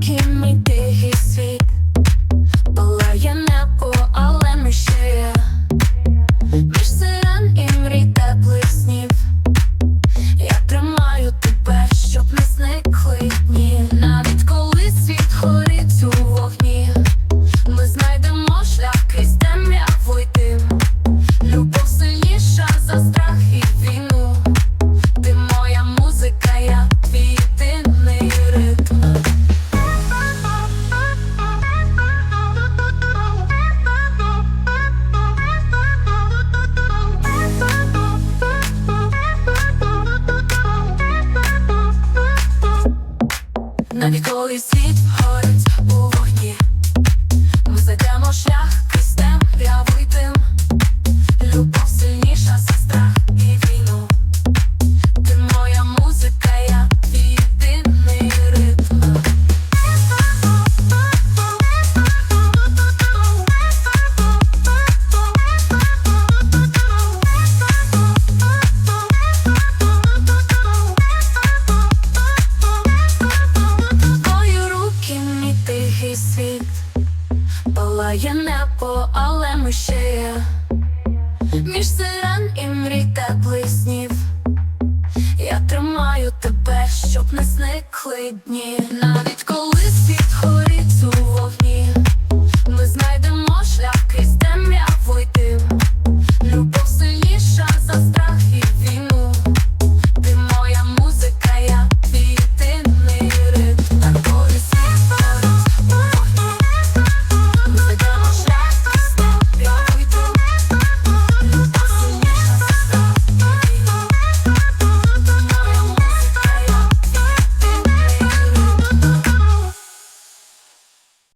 Can me. Now you call it sit. Палає небо, але ми ще є. Між сирен і мрій теплих снів. Я тримаю тебе, щоб не зникли дні. Навіть коли